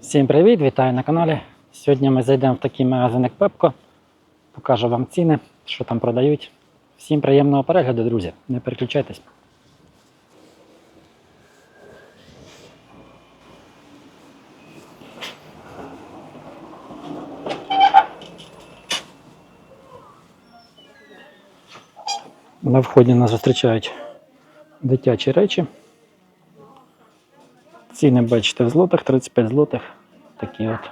Всім привіт, вітаю на каналі. Сьогодні ми зайдемо в такий магазин, як Пепко. Покажу вам ціни, що там продають. Всім приємного перегляду, друзі. Не переключайтесь. На вході нас зустрічають дитячі речі. Ціни бачите в злотих, 35 злотих. Такі от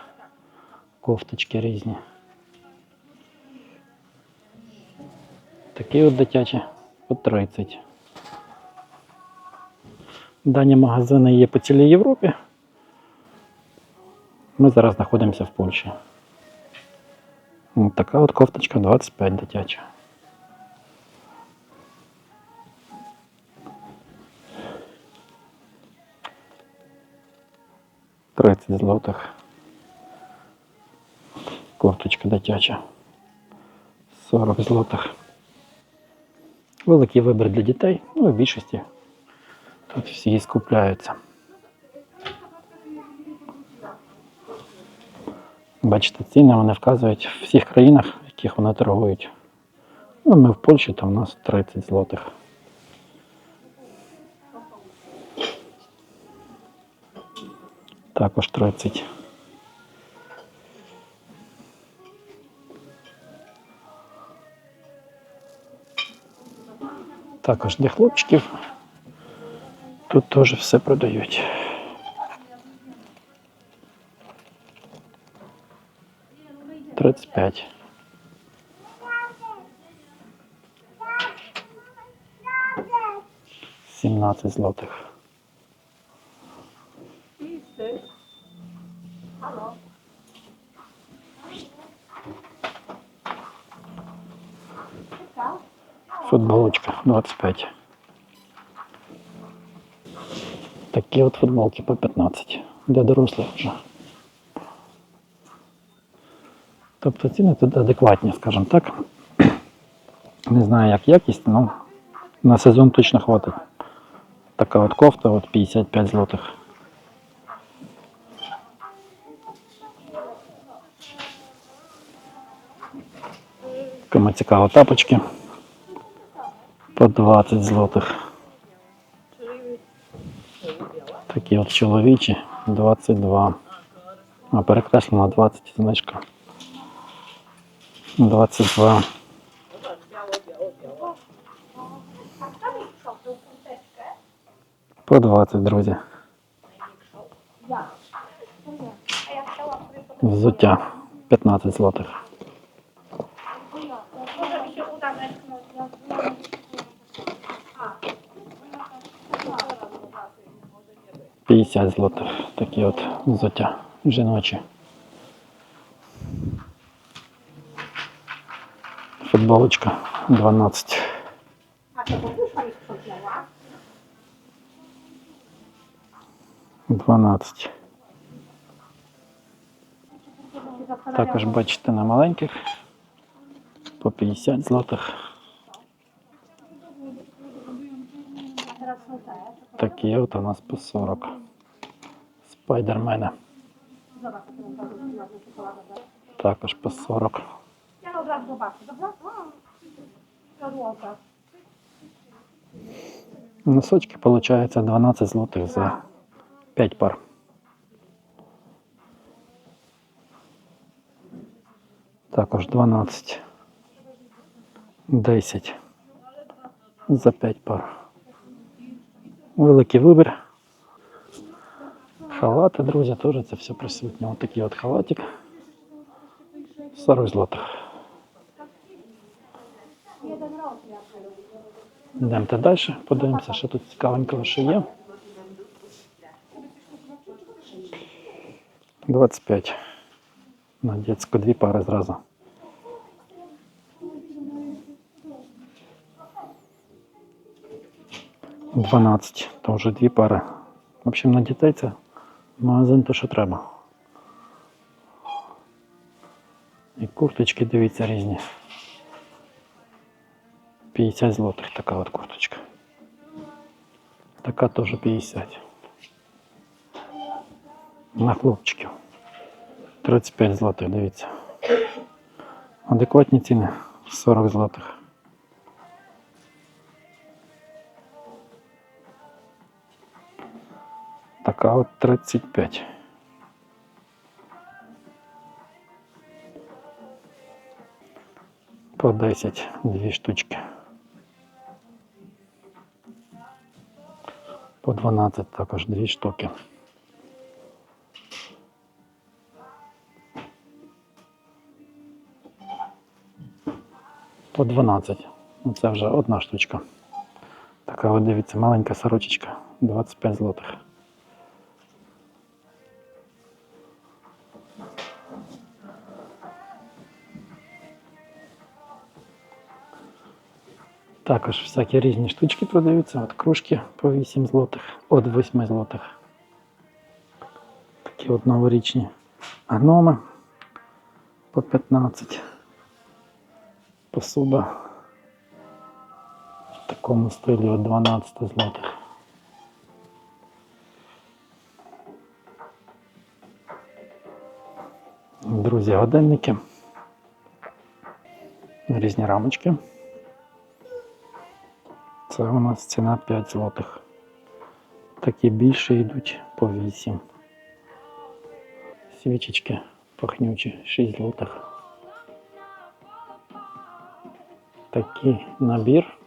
кофточки різні. Такі от дитячі по 30. Дані магазини є по цілій Європі. Ми зараз знаходимося в Польщі. Ось така от кофточка 25 дитяча. Тридцять злотих. Кофточка дитяча. 40 злотих. Великий вибір для дітей, ну і в більшості тут всі скупляються. Бачите, ціни вони вказують в всіх країнах, в яких вони торгують. Ну, ми в Польщі, там у нас 30 злотих. Також 30. Також для хлопчиків. Тут теж все продають. Тридцять п'ять. Сімнадцять злотих. Футболочка 25. Такі от футболки по 15. Для дорослих вже. Тобто ціни тут адекватні, скажімо так. Не знаю, як якість, але на сезон точно хватить. Така от кофта, от 55 злотих. Кому цікаво тапочки по 20 злотих. Такі от чоловічі 22. А перекреслена 20 значка. 22. По 20, друзі. Взуття 15 злотих. 50 злотих. Такі от взуття жіночі. Футболочка 12. A to podróżka mi sprzątnęła. 12. Також бачите на маленьких по 50 злотих. Такі от у нас по 40. Czekoladę. також по 40. Ja od razu zobaczę, dobra? To złota. Носочки получается 12 злотих за 5 пар. Також 12. 10 за 5 пар. Великий вибір. Халати, друзі, теж це все присутнє. Ось такий от халатик. 40 злотих. Йдемте далі, подивимося, що тут цікавенького ще є. 25. На дитячу дві пари зразу. Дванадцять. То вже дві пари. В общем, на дітей це магазин то, що треба. І курточки, дивіться, різні. 50 злотих така от курточка. Така теж 50. на хлопчиків. 35 злотих, дивіться. Адекватні ціни 40 злотих. Така от 35. По 10 дві штучки. По 12 також дві штуки. По 12. Ну це вже одна штучка. Така от дивіться, маленька сорочечка. 25 злотих. Також всякі різні штучки продаються. От кружки по 8 злотих, от 8 злотих. Такі от новорічні гноми по 15. Посуда в такому стилі от 12 злотих. Друзі, годинники. Різні рамочки. Це у нас ціна 5 злотих. Такі більше йдуть по 8. Свічечки пахнючі 6 злотих. Такий набір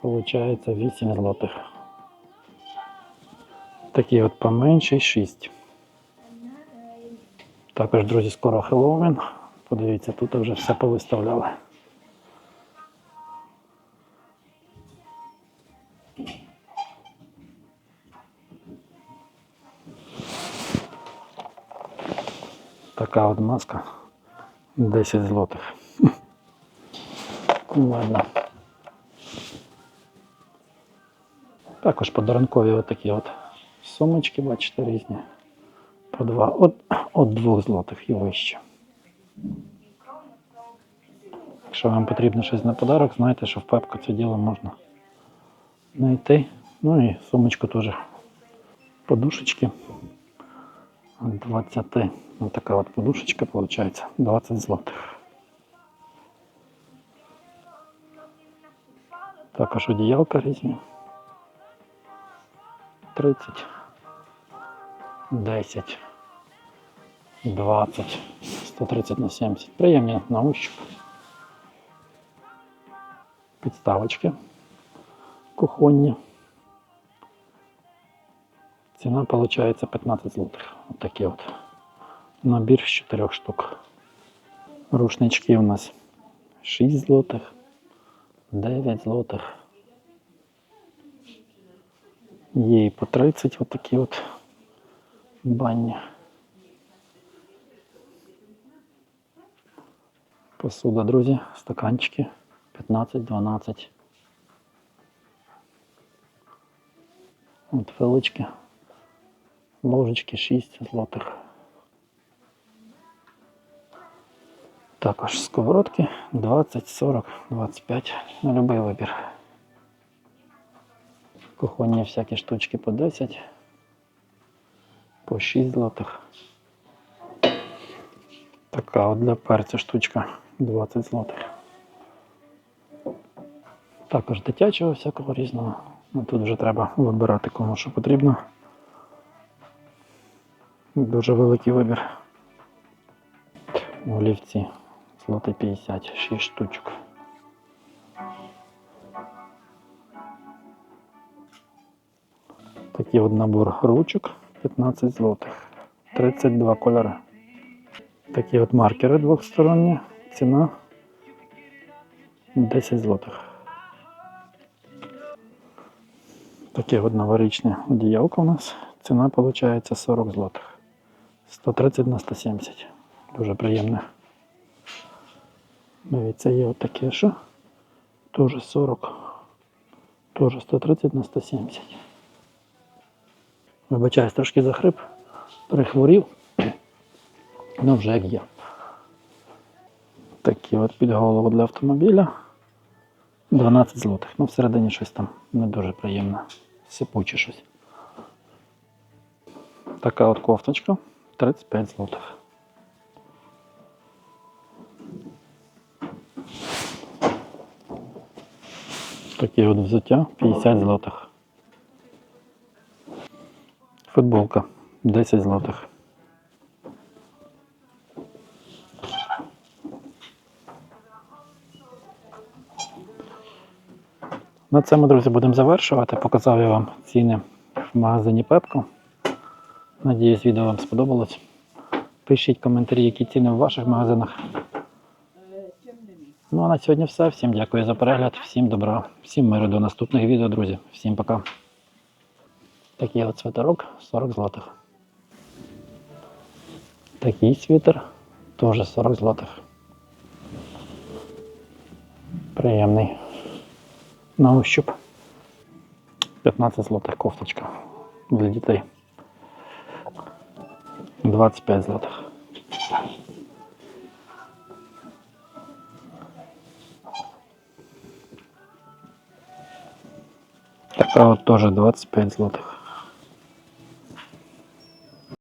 получається 8 злотих. Такий от поменший 6. Також, друзі, скоро Хеллоуін. Подивіться, тут вже все повиставляли. Така от маска 10 злотих. Ладно. Також подарункові отакі от сумочки, бачите, різні. По два. От, от двох злотих і вище. Якщо вам потрібно щось на подарок, знаєте, що в пепку це діло можна знайти. Ну і сумочку теж. Подушечки. От 20. Ось така от подушечка виходить. 20 злотих. Також одіялка різні. 30. 10. 20. 130 на 70. Приємні на ощупь. Підставочки. Кухонні. Ціна виходить 15 злотих. Ось такі от. Набір з 4 штук. Рушнички у нас 6 злотих, 9 злотих. Є по 30 отакі от банні. Посуда, друзі, стаканчики 15-12. От вилочки. Ложечки 6 злотих. Також сковородки 20, 40, 25 на будь-який вибір. Кухонні всякі штучки по 10, по 6 злотих. Така от для перцю штучка 20 злотих. Також дитячого всякого різного. Ну, тут вже треба вибирати кому що потрібно. Дуже великий вибір. Олівці злоти 50, 6 штучок. Такий от набор ручок 15 злотих. 32 кольори. Такі от маркери двохсторонні. Ціна 10 злотих. Таке от новорічне одіялко у нас. Ціна виходить 40 злотих. 130 на 170. Дуже приємне. Дивіться, є отаке, що теж 40. Теж 130 на 170. Вибачаюсь, трошки захрип, перехворів. Ну вже як є. Такі от під голову для автомобіля. 12 злотих. Ну, всередині щось там не дуже приємне. Сипуче щось. Така от кофточка 35 злотих. Такі от взуття 50 злотих. Футболка 10 злотих. На цьому, друзі, будемо завершувати. Показав я вам ціни в магазині Пепко. Надіюсь, відео вам сподобалось. Пишіть коментарі, які ціни в ваших магазинах. Ну а на сьогодні все. Всім дякую за перегляд, всім добра, всім миру до наступних відео, друзі. Всім пока. Такий от свитерок 40 злотих. Такий світер теж 40 злотих. Приємний. На ощуп. 15 злотих кофточка для дітей. 25 злотих. Така от теж 25 злотих.